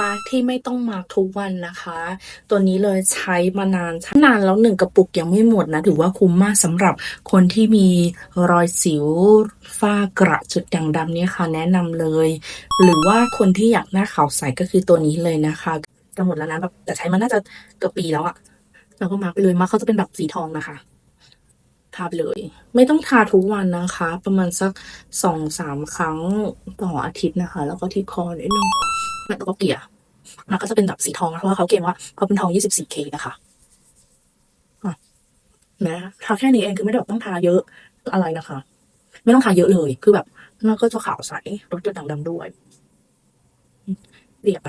มาร์กที่ไม่ต้องมาร์กทุกวันนะคะ ตัวนี้เลยใช้มานานนานแล้วหนึ่งกระปุกยังไม่หมดนะ ถือว่าคุ้มมากสำหรับคนที่มีรอยสิวฝ้ากระจุดด่างดำเนี่ยค่ะ แนะนำเลย หรือว่าคนที่อยากหน้าขาวใสก็คือตัวนี้เลยนะคะจะหมดแล้วนะแบบแต่ใช้มาน่าจะเกือบปีแล้วอะเราก็มาร์กไปเลยมาร์กเขาจะเป็นแบบสีทองนะคะทาไปเลย ไม่ต้องทาทุกวันนะคะ ประมาณสักสองสามครั้งต่ออาทิตย์นะคะ แล้วก็ที่คอนิดนึง แล้วก็เกลี่ยมันก็จะเป็นแบบสีทองเพราะว่าเขาเกณฑ์ว่าเขาเป็นทอง 24K นะคะอะนะทาแค่นี้เองคือไม่ได้แบบต้องทาเยอะอะไรนะคะ ไม่ต้องทาเยอะเลย คือแบบหน้าก็จะขาวใสลดจุดด่างดำด้วยเกลี่ยไป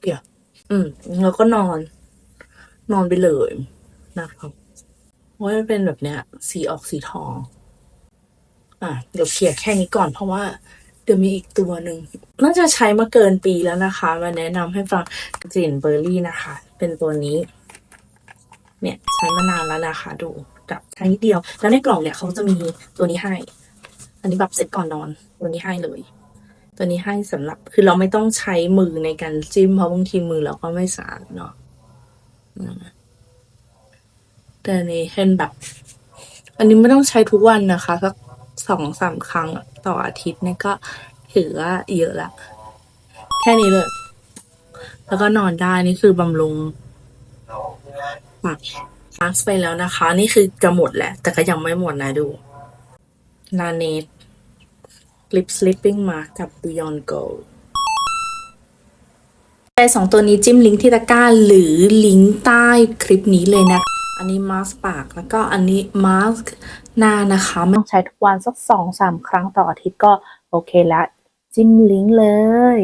เกลี่ยอืมแล้วก็นอน นอนไปเลยนะครับว่ามันเป็นแบบเนี้ย สีออกสีทอง อะเดี๋ยวเคลียร์แค่นี้ก่อนเพราะว่า เดี๋ยวมีอีกตัวหนึ่งน่าจะใช้มาเกินปีแล้วนะคะ มาแนะนำให้ฟังกลิ่นเบอร์รี่นะคะ เป็นตัวนี้ เนี่ยใช้มานานแล้วนะคะ ดูแบบใช้นิดเดียว แล้วในกล่องเนี่ยเขาจะมีตัวนี้ให้ อันนี้แบบเซ็ตก่อนนอน ตัวนี้ให้เลย ตัวนี้ให้สำหรับ คือเราไม่ต้องใช้มือในการจิ้มเพราะบางทีมือเราก็ไม่สะอาดเนาะแต่อันนี้เห็นแบบ อันนี้ไม่ต้องใช้ทุกวันนะคะสัก สองสามครั้งต่ออาทิตย์เนี่ยก็ถือว่าเยอะละแค่นี้เลย แล้วก็นอนได้นี่คือบำรุงปากมาสไปแล้วนะคะ นี่คือจะหมดแหละ แต่ก็ยังไม่หมดนะดู นาเนต Lip Sleeping Mask กับ Beyond Gold แต่สองตัวนี้จิ้มลิงก์ที่ตะกร้าหรือลิงก์ใต้คลิปนี้เลยนะคะ อันนี้มาสปาก แล้วก็อันนี้มาสหน้านะคะต้องใช้ทุกวันสักสองสามครั้งต่ออาทิตย์ก็โอเคแล้วจิ้มลิงก์เลย